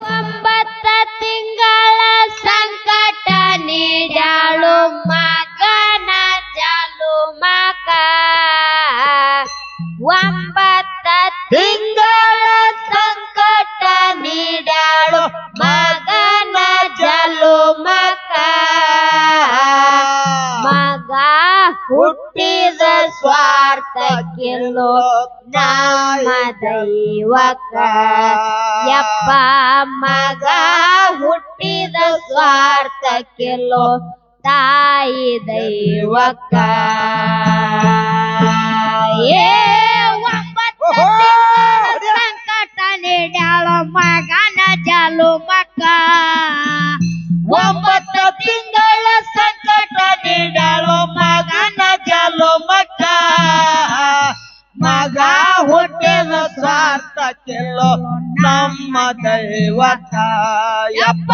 ಒಂಬತ್ತ ಸ್ವಾರ್ಥಕ್ಕಿಲ್ಲೋ ತಾಯಿ ದೈವಕ್ಕ. ಏ ಒಂಬತ್ತು ಸಂಕಟ ನೀಡ್ಯಾಳು ಮಗನ ಜಾಲು ಮಕ್ಕ ಒಂಬತ್ತು ತಿಂಗಳ ಸಂಕಟ ನೀಡ್ಯಾಳು ಮಗನ ಜಲು ಮಕ್ಕ ಮಗ ಹುಟ್ಟಿದ ಸ್ವಾರ್ಥಕ್ಕೆಲ್ಲೋ ನಮ್ಮ ದೈವತ ಯಪ್ಪ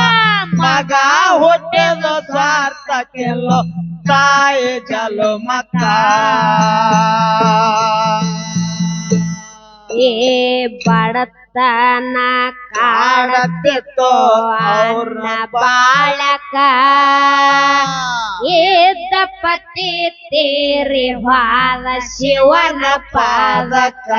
ಮಗ ಹುಟ್ಟಿದ ಸ್ವಾರ್ಥಕ್ಕೆಲ್ಲೋ ತಾಯಿ ಚಲೋ ಮಕ್ಕ. ಏ ಬಡತನ ಕಾಡತ್ತಿತ್ತು ಅವ್ರನ್ನ ಬಾಳಕ. ಇದ್ದ ಪತಿ ತೇರಿ ವಾಲ ಶಿವನ ಪಾದಕ.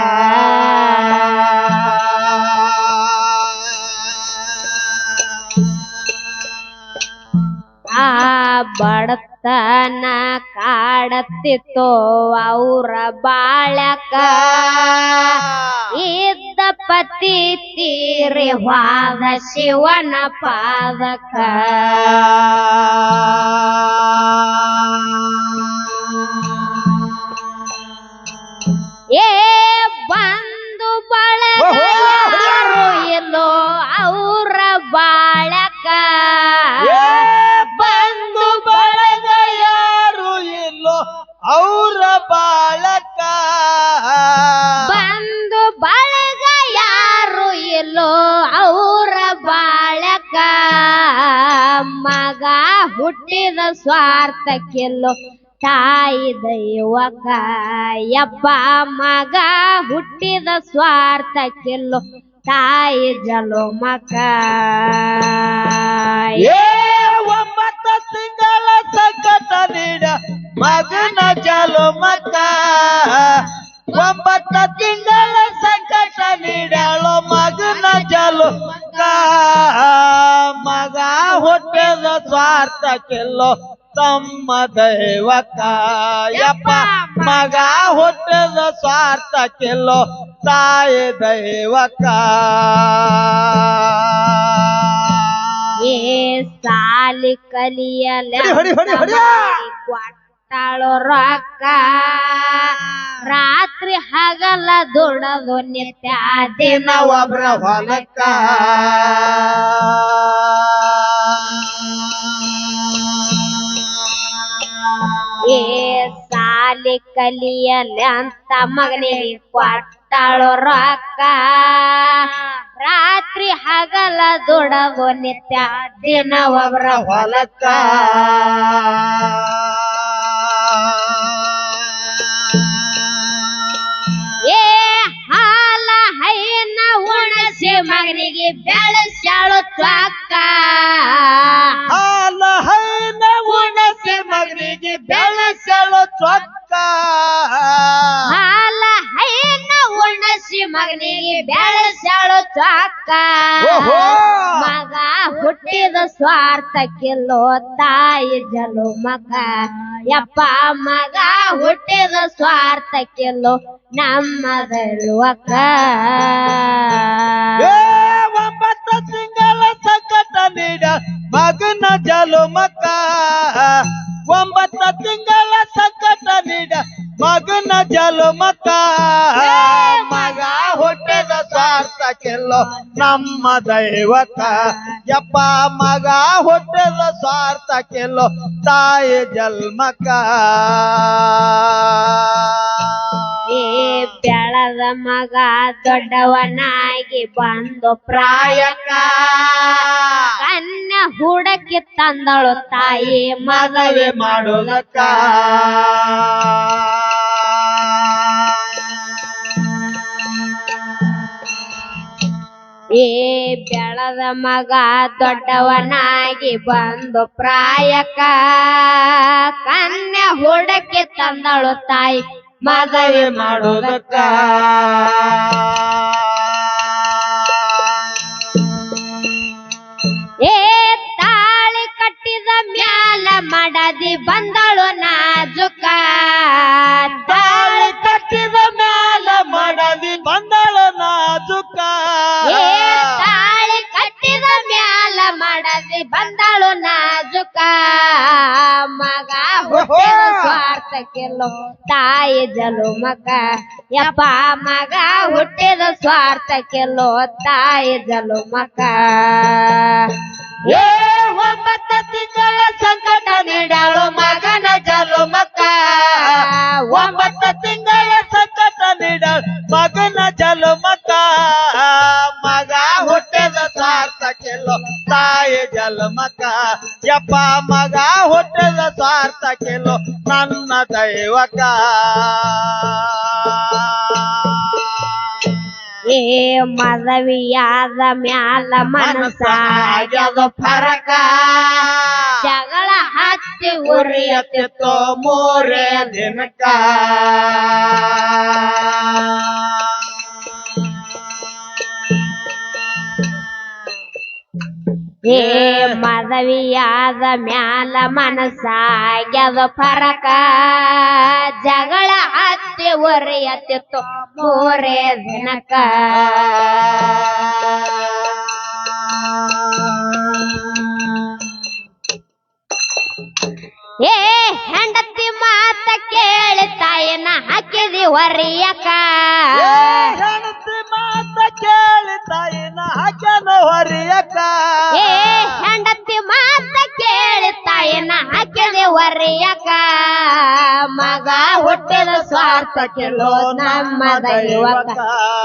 ಆ ಬಡತನ ಕಾಡತ್ತಿತ್ತು ಅವ್ರ ಬಾಳಕ ಇದ್ದ ಪತಿ ತೀರಿ ಹಾದ ಶಿವನ ಪಾದಕ. ಏ ಬಂದು ಬಳಗ ಯಾರು ಎಲ್ಲೋ ಅವರ ಬಾಳಕ ಹುಟ್ಟಿದ ಸ್ವಾರ್ಥಕ್ಕೆಲ್ಲೋ ತಾಯಿ ದೈವಕ ಯಪ್ಪ ಮಗ ಹುಟ್ಟಿದ ಸ್ವಾರ್ಥಕ್ಕೆಲ್ಲೋ ತಾಯಿ ಜಲೋ ಮಕ ಏ, ಒಂಬತ್ತು ತಿಂಗಳ ಸಂಕಟ ನೀಡ ಮಗನ ಜಲು ಮಕ ಒಂಬತ್ತು ತಿಂಗಳ ಸಂಕಟ ಸ್ವಾರ್ಥಕ್ಕೆಲ್ಲೋ ತಮ್ಮ ದೈವಕ್ಕ ಯಪ್ಪ ಮಗ. ಹುಟ್ಟದ ಸ್ವಾರ್ಥಕ್ಕೆಲ್ಲೋ ತಾಯಿ ದೈವಕ ಏ ಸಾಲಿ ಕಲಿಯಲ್ಲೋ. ರೊಕ್ಕ. ರಾತ್ರಿ ಹಗಲ ದುಡದು ನಿತ್ಯ ದಿನ ಒಬ್ರ ಹೊಲಕ್ಕ. ಸಾಲಿ ಕಲಿಯಲ ಅಂತ ಮಗನಿಗೆ ಕೊಟ್ಟಳು ರೊಕ್ಕ. ರಾತ್ರಿ ಹಗಲ ದುಡವು ನಿತ್ಯ ದಿನ ಒಬ್ರ ಹೊಲಕ್ಕ. ಏ ಹಾಲ ಹೈನ ಉಣಸಿ ಮಗನಿಗೆ ಬೆಳೆಸಾಳು ತ್ವಕ್ಕ ಸ್ವಾರ್ಥಕ್ಕಿಲ್ಲೋ ತಾಯಿ ಜಲು ಮಗ ಯಪ್ಪ ಮಗ ಹುಟ್ಟಿದ ಸ್ವಾರ್ಥಕ್ಕಿಲ್ಲೋ ನಮ್ಮ ದೈವಕ್ಕ ಏ, ಒಂಬತ್ತು ತಿಂಗಳ ಸಂಕಟ ನೀಡ ಮಗನ ಜಲು ಮಕ ಒಂಬತ್ತು ತಿಂಗಳ ಸಂಕಟ ನೀಡ ಮಗನ ಜಲು ಮಕ್ಕ ಮಗ ಹುಟ್ಟಿದ ಸ್ವಾರ್ಥಕ್ಕೆಲ್ಲೋ ನಮ್ಮ ದೈವತ ಯಪ್ಪ ಮಗ ಹೊಟ್ಟೆಲ್ಲ ಸ್ವಾರ್ಥಕ್ಕೆಲ್ಲೋ ತಾಯಿ ಜಲ್ಮಕ ಬೆಳದ ಮಗ ದೊಡ್ಡವನಾಗಿ ಬಂದು ಪ್ರಾಯಕ ಕನ್ನ ಹುಡಕಿ ತಂದಳು ತಾಯಿ ಮದುವೆ ಮಾಡೋದಕ್ಕ ಏ ಬೆಳದ ಮಗ ದೊಡ್ಡವನಾಗಿ ಬಂದು ಪ್ರಾಯಕ ಕನ್ಯಾ ಹುಡಕ್ಕೆ ತಂದಳು ತಾಯಿ ಮದುವೆ ಮಾಡೋದಕ್ಕ ಏ ತಾಳಿ ಕಟ್ಟಿದ ಮ್ಯಾಲ ಮಡದಿ ಬಂದಳು ಸ್ವಾರ್ಥಕ್ಕೆಲ್ಲೋ ತಾಯಿ ಜಲುಮಕ ಯಪ್ಪ ಮಗ, ಹುಟ್ಟಿದ ಸ್ವಾರ್ಥಕ್ಕೆಲ್ಲೋ ತಾಯಿ ಜಲುಮಕ ಏ, ಒಂಬತ್ತ ಜಲ ಸಂಕಟ ನೀಡಲು ಮಗನ ಜಲುಮಕ್ಕ ಒಂಬತ್ತ ತಿಂಗಳ ಸಂಕಟ ನೀಡಲು ಮಗನ ಜಲುಮಕ್ಕ ಮಗ ಹುಟ್ಟಿದ ಕೆಲೋ ತಾಯಿ ಮಗ ಯಪ್ಪ ಮಗ ಹುಟ್ಟಿದ ಕೆಲೋ ನನ್ನ ದೈವಕ. ಏ ಮದವಿಯಾದ ಮ್ಯಾಲ ಮನಸ್ಸಾಗ್ಯದ ಫರಕ ಜಗಳ ಹತ್ತಿ ತೋ ಮೂರೇ ದಿನಕ ಏ ಮದವಿಯಾದ ಮ್ಯಾಲ ಮನಸಾಗ್ಯದ ಫರಕ ಜಗಳ ಹತ್ತಿ ಉರಿಯತ್ತಿತ್ತು ಮೂರೇ ದಿನಕ. ಏ ಹೆಂಡತಿ ಮಾತ ಕೇಳಿ ತಾಯಿನ ಹಾಕಿದಿ ಹೊರಿಯಕ ಹೆಂಡತಿ ಮಾತ ಕೇಳಿ ತಾಯಿನ ಹಾಕನ ಹೊರಿಯಕ ಏ ಸ್ವಾರ್ಥ ಕಿಲೋ ನಮ್ಮ ದೈವಕ.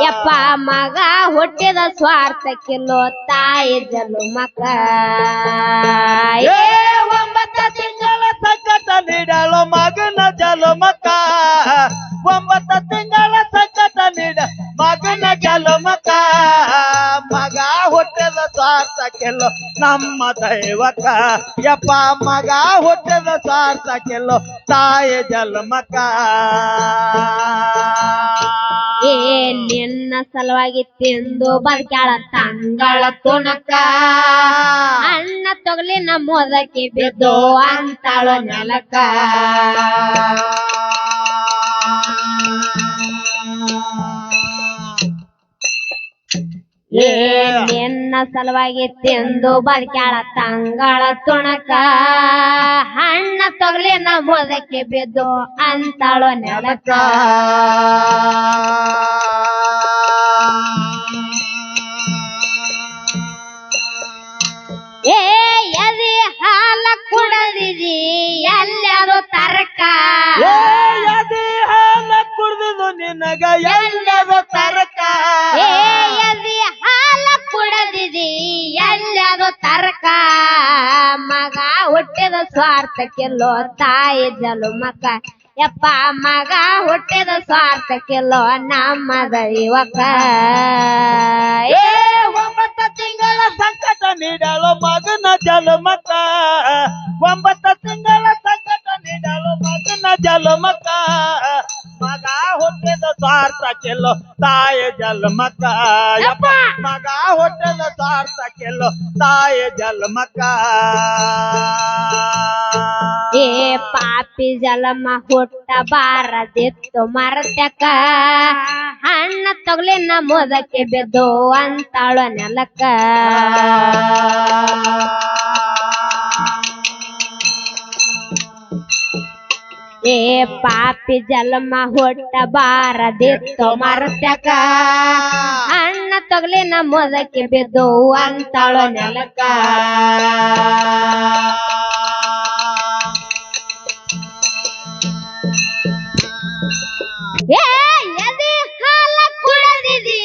ಯಪ್ಪ ಮಗ, ಹುಟ್ಟಿದ ಸ್ವಾರ್ಥ ಕಿಲೋ ತಾಯಿ ಜಲುಮಕ ಏ, ಒಂಬತ್ತ ತಿಂಗಳ ಸಂಕಟ ನೀಡಲು ಮಗನ ಜಲಮಕ ಒಂಬತ್ತ ತಿಂಗಳ ಸಂಕಟ ನೀಡ ಮಗನ ಜಲಮಕ ಹುಟ್ಟಿದ ಸ್ವಾರ್ಥಕ್ಕೆಲ್ಲೋ ನಮ್ಮ ದೈವಕ ಯಪ್ಪ ಮಗ ಹುಟ್ಟದ ಸ್ವಾರ್ಥಕ್ಕೆಲ್ಲೋ ತಾಯಿ ಜಲಮಕ ಏ, ನಿನ್ನ ಸಲುವಾಗಿ ತಿಂದು ಬದುಕ್ಯಾಳ ತಂಗಳ ತುಣಕ. ಅಣ್ಣ ತೊಗಲಿ ನಮ್ಮೋದಕ್ಕೆ ಬಿದ್ದು ಅಂತಾಳು ನೆಲಕ ನಿನ್ನ ಸಲುವಾಗಿ ತಿಂದು ಬದುಕ್ಯಾಳ ತಂಗಳ ತುಣಕ. ಹಣ್ಣ ತೊಗಲಿ ನಮ್ಮದಕ್ಕೆ ಬಿದ್ದು ಅಂತಾಳು ನೆಲಕ. ಏ ಎದಿ ಹಾಲ ಕುಡದಿದಿ ಎಲ್ಲರೂ ತರಕ. ಎದೆ ಹಾಲ ಕುಡ್ದಿದು ನಿನಗ ಎಲ್ಲದ ತರಕ. ಏ ಎದಿ ಕುಡದಿದಿ ಎಲ್ಲರೂ ತರಕ? ಮಗ ಹುಟ್ಟಿದ ಸ್ವಾರ್ಥಕ್ಕೆಲ್ಲೋ ತಾಯಿ ಜಲುಮಕ ಯಪ್ಪ, ಮಗ ಹುಟ್ಟಿದ ಸ್ವಾರ್ಥಕ್ಕೆಲ್ಲೋ ನಮ್ಮ ಯುವಕ. ಏ, ಒಂಬತ್ತು ತಿಂಗಳ ಸಂಕಟ ನೀಡಲು ಮಗನ ಜಲಮಕ. ಒಂಬತ್ತ ತಿಂಗಳ ಸಂಕಟ ನೀಡಲು ಮಗನ ಜಲಮಕ. ಮಗ ಹುಟ್ಟಿದ ಸ್ವಾರ್ಥ ಕೆಲ್ಲೋ ತಾಯಿ ಜಲಮಕ ಯಪ್ಪ! ಮಗ ಹುಟ್ಟಿದ ಸ್ವಾರ್ಥ ಕೆಲ್ಲೋ ತಾಯಿ ಏ ಪಾಪಿ ಜಲಮ ಹುಟ್ಟ ಬಾರದಿತ್ತು ಮರತ್ಯಕ. ಅಣ್ಣ ತೊಗಲಿ ನಮ್ಮೋದಕ್ಕೆ ಬಿದ್ದು ಅಂತಾಳು ನೆಲಕ್ಕ. ಏ ಪಾಪಿ ಜಲಮ ಹೊಟ್ಟ ಬಾರದಿತ್ತು ಮರತ್ಯಕ ಅಣ್ಣ ತೊಗಲಿ ನಮ್ಮದಕ್ಕೆ ಬಿದ್ದು ಅಂತಳು ನೆಲಕ ಏ ಎದೆ ಕಾಲ ಕುಡದಿದಿ.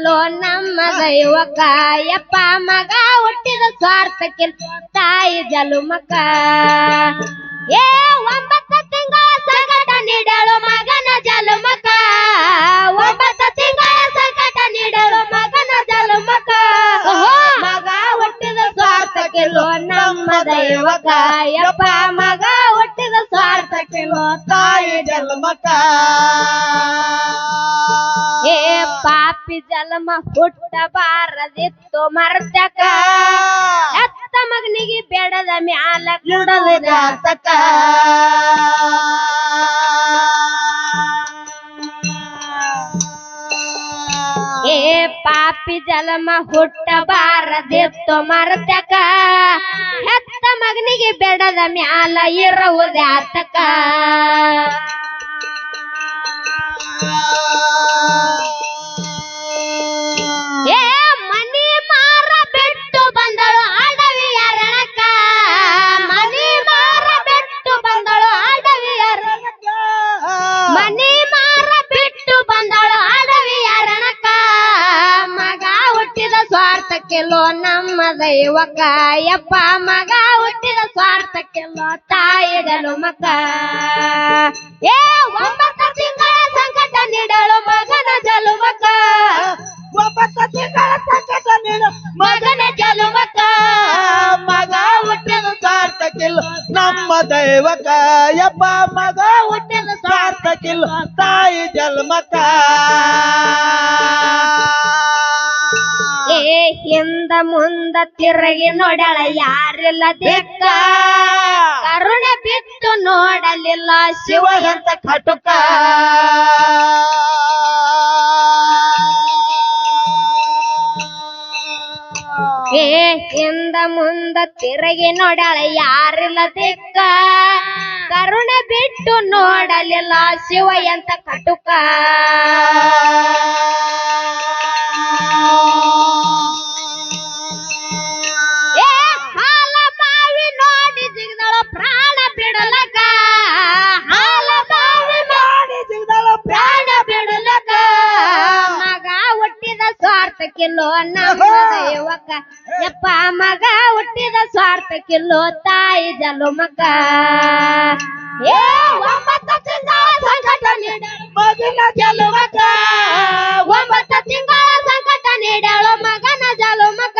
ಸ್ವಾರ್ಥಕ್ಕೆಲ್ಲೋ ನಮ್ಮ ದೈವಕ ಯಪ್ಪ ಮಗ ಹುಟ್ಟಿದ ಸ್ವಾರ್ಥಕ್ಕೆ ತಾಯಿ ಜಲುಮಕ. ಏ ಒಂಬತ್ತು ತಿಂಗಳ ಸಂಕಟ ನೀಡಲು ಮಗನ ಜಲಮಕ. ಒಂಬತ್ತು ತಿಂಗಳ ಸಂಕಟ ನೀಡಲು ಮಗನ ಜಲಮಕ. ಮಗ ಹುಟ್ಟಿದ ಸ್ವಾರ್ಥಕ್ಕೆ ನಮ್ಮ ದೈವಕ ಯಪ್ಪ ಮಗ ಹುಟ್ಟಿದ ಸ್ವಾರ್ಥಕ್ಕೆ ತಾಯಿ ಜನ್ಮಕ ಏ ಪಾಪಿ ಜಲಮ ಹುಟ್ಟಬಾರದಿತ್ತು ಮರ್ತಕ ಹೆತ್ತ ಮಗನಿಗೆ ಬೇಡದ ಮ್ಯಾಲ ಕುಡದ ಜಾತಕ ಏ ಪಾಪಿ ಜಲಮ ಹುಟ್ಟಬಾರದಿತ್ತು ಮರ್ತಕ ಹೆತ್ತ ಮಗನಿಗೆ ಬೇಡದ ಮ್ಯಾಲ ಇರುವುದಾತಕ ಏ ನಮ್ಮ ದೈವಕ ಯಪ್ಪ ಮಗ ಹುಟ್ಟಿದ ಸ್ವಾರ್ಥಕ್ಕೆಲ್ಲ ತಾಯಿಗನು ಮಗ. ಏ ಯಾರಿಲ್ಲ ದಿಕ್ಕ ಕರುಣೆ ಬಿಟ್ಟು ನೋಡಲಿಲ್ಲ ಶಿವ ಎಂತ ಕಟುಕ. ಏ ಹಿಂದ ಮುಂದ ತಿರುಗಿ ನೋಡಲ ಯಾರಿಲ್ಲ ದಿಕ್ಕ. ಕರುಣೆ ಬಿಟ್ಟು ನೋಡಲಿಲ್ಲ ಶಿವ ಎಂತ ಕಟುಕ. ಸ್ವಾರ್ಥಕ್ಕಿಲ್ಲೋ ನಮ್ಮ ದೈವಕ ಯಪ್ಪ ಮಗ ಹುಟ್ಟಿದ ಸ್ವಾರ್ಥಕ್ಕಿಲ್ಲೋ ತಾಯಿ ಜಲುಮಕ ಏ ಒಂಬತ್ತು ತಿಂಗಳ ಸಂಕಟ ನೀಡಳು ಮಗನ ಜನ್ಮಕ ಒಂಬತ್ತು ತಿಂಗಳ ಸಂಕಟ ನೀಡಳು ಮಗನ ಜಲುಮಕ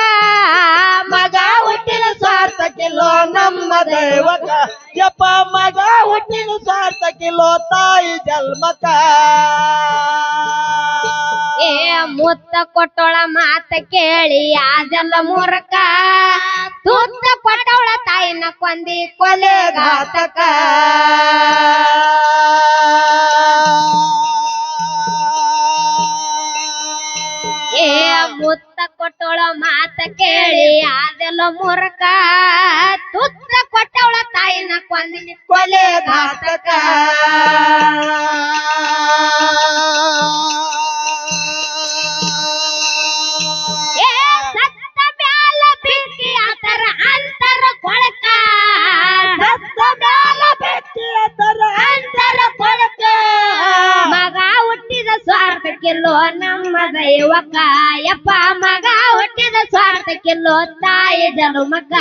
ಮಗ. ಹುಟ್ಟಿದ ಸಾರ್ಥಕಿಲ್ಲೋ ನಮ್ಮ ದೈವಕ ಯಪ್ಪ ಮಗ ಹುಟ್ಟಿದ ಸಾರ್ಥಕಿಲ್ಲೋ ತಾಯಿ ಜಲ್ಮಕ ಮುತ್ತ ಕೊಟ್ಟೋಳ ಮಾತ ಕೇಳಿ ಆದೆಲ್ಲ ಮೂರಕ ತುತ್ತ ಕೊಟ್ಟೋಳ ತಾಯಿನ ಕೊಂದಿ ಕೊಲೆಘಾತಕ ಏ, ಮುತ್ತ ಕೊಟ್ಟೋಳ ಮಾತ ಕೇಳಿ ಆದೆಲ್ಲ ಮೂರಕ ತುತ್ತ ಕೊಟ್ಟವಳ ತಾಯಿನ ಕೊಂದಿ ಕೊಲೆಘಾತಕ ನಮ್ಮ ದೈವಕ ಯಪ್ಪ ಮಗ, ಹುಟ್ಟಿದ ಸ್ವಾರ್ಥಕ್ಕಿಲ್ಲೋ ತಾಯಿ ಜನುಮಕ.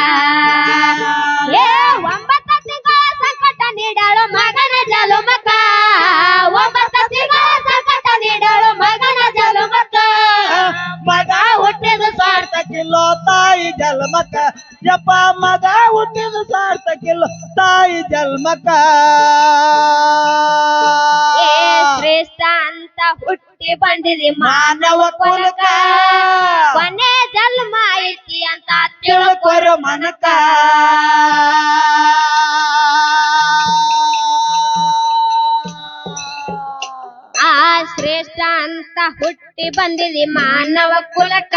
ಏ, ಒಂಬತ್ತು ತಿಂಗಳ ಸಂಕಟ ನೀಡಳು ಮಗನ ಜಲುಮಕ ಒಂಬತ್ತು ತಿಂಗಳ ಸಂಕಟ ನೀಡಳು ಮಗನ ಜಲುಮಕ ಮಗ ಹುಟ್ಟಿದ ಸಾರ್ಥಕಿಲ್ಲೋ ತಾಯಿ ಜನ್ಮಕ. ಯಪ್ಪ, ಮಗ ಹುಟ್ಟಿದ ಸಾರ್ಥಕಿಲ್ಲೋ ತಾಯಿ ಜನ್ಮಕ. ಏ ಶ್ರೇಷ್ಠ ಅಂತ ಹುಟ್ಟಿ ಬಂದಿದೆ ಮಾನವ ಕುಲಕ. ಕೊನೆ ಜನ್ಮ ಐತಿ ಅಂತ ತಿಳ್ಕೊರು ಮನಕ. ಆ ಶ್ರೇಷ್ಠ ಅಂತ ಹುಟ್ಟಿ ಬಂದಿದೆ ಮಾನವ ಕುಲಕ.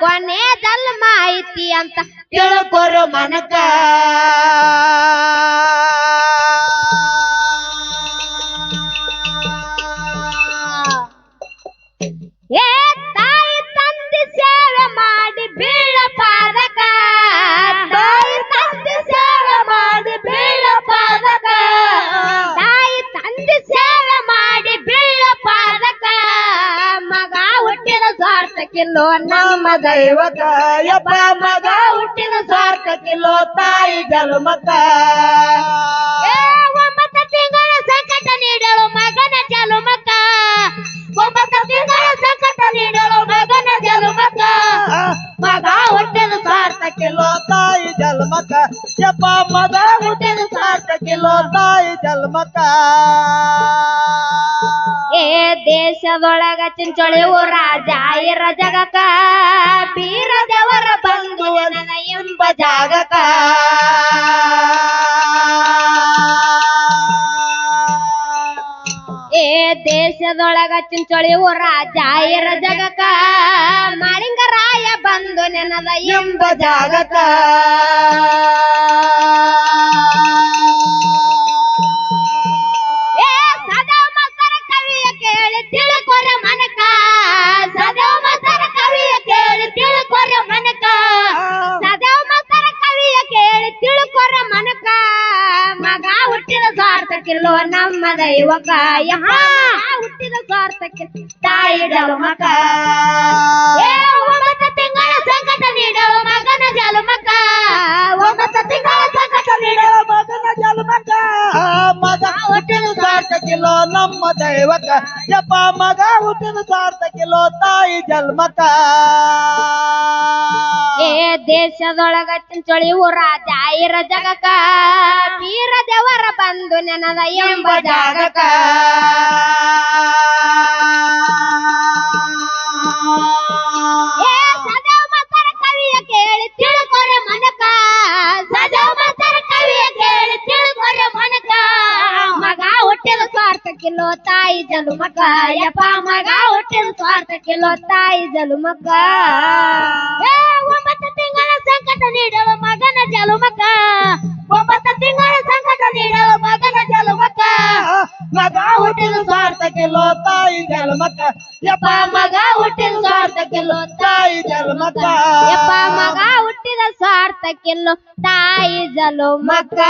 ಕೊನೆ ಜನ್ಮ ಐತಿ ಅಂತ ತಿಳ್ಕೊರು ಮನಕ. ದೈವಕ ಯಪ್ಪ ಮಗ ಹುಟ್ಟಿದ ಹುಟ್ಟಿದ ಸಾರ್ಥಕಿಲ್ಲೋ ತಾಯಿ ಜನ್ಮಕ್ಕ ಏ, ಒಂಬತ್ತು ತಿಂಗಳ ಸಂಕಟ ನೀಡಲು ಮಗನ ಜಲುಮಕ ಒಂಬತ್ತು ತಿಂಗಳ ಸಂಕಟ ನೀಡಲು ಮಗನ ಜಲುಮಕ ಮಗ ಹುಟ್ಟಿದ ಸಾರ್ಥಕಿಲ್ಲೋ ತಾಯಿ ಜನ್ಮಕ್ಕ ಯಪ್ಪ ಮಗ ಹುಟ್ಟಿದ ಸಾರ್ಥಕಿಲ್ಲೋ ತಾಯಿ ಜನ್ಮಕ್ಕ ಏ ದೇಶದೊಳಗ ಚಿಂಚೊಳಿ ಊರ ಜಾಯಿರ ಜಗಕ ಜಾಗಕ ಏ ದೇಶದೊಳಗ ಚಿಂಚೋಳಿ ಊರ ಜಾಯರ ಜಗಕ. ಮಾಳಿಂಗರಾಯ ಬಂದು ನೆನದ ಎಂಬ ಜಾಗಕ. ಸಾರ್ಥಕಿಲ್ಲೋ ನಮ್ಮ ದೈವಕ ಯಹ ಹುಟ್ಟಿದ ಸಾರ್ಥಕ ತಾಯಿ ಜಲಮಕ ಏ, ಒಂಬತ್ತು ತಿಂಗಳ ಸಂಕಟ ನೀಡಲು ಮಗನ ಜಲಮಕ ಒಂಬತ್ತು ತಿಂಗಳ ಸಂಕಟ ನೀಡಲು ನೀಡೋ ಮಗನ ಮಕ. ಮಗ ಹುಟ್ಟಿದ ಸಾರ್ಥಕಿಲ್ಲೋ ನಮ್ಮ ದೈವಕ ಯಪ್ಪ, ಮಗ ಹುಟ್ಟಿದ ಸಾರ್ಥಕಿಲ್ಲೋ ತಾಯಿ ಜಲ್ಮಕ ದೇಶದೊಳಗ ಚಳಿವು ರಾಜ ಜಾಯಿರ ಜಗಕ ವೀರ ದೇವರ ಬಂದು ನೆನದ ಎಂಬ ಜಾಗಕ. ಕಿಲೋ ತಾಯಿ ಜಲುಮಕ ಯಪ್ಪ ಮಗ ಹುಟ್ಟಿದ ಕಿಲೋ ತಾಯಿ ಜಲುಮಕ ನೀಡಲು ಮಗನ ಜಲುಮಕ ಒಂಬತ್ತು ತಿಂಗಳ ಸಂಕಟ ನೀಡಲು ಮಗನ ಜಲುಮಕ ಮಗ ಹುಟ್ಟಿದ ಸ್ವಾರ್ಥಕ್ಕೆ ತಾಯಿ ಜನ್ಮಕ್ಕ ಯಪ್ಪ ಮಗ ಹುಟ್ಟಿದ ಸ್ವಾರ್ಥಕ್ಕೆ ತಾಯಿ ಜನ್ಮಕ್ಕ ಯಪ್ಪ ಮಗ ಹುಟ್ಟಿದ ಸ್ವಾರ್ಥಕ್ಕೆ ತಾಯಿ ಜಲುಮಕ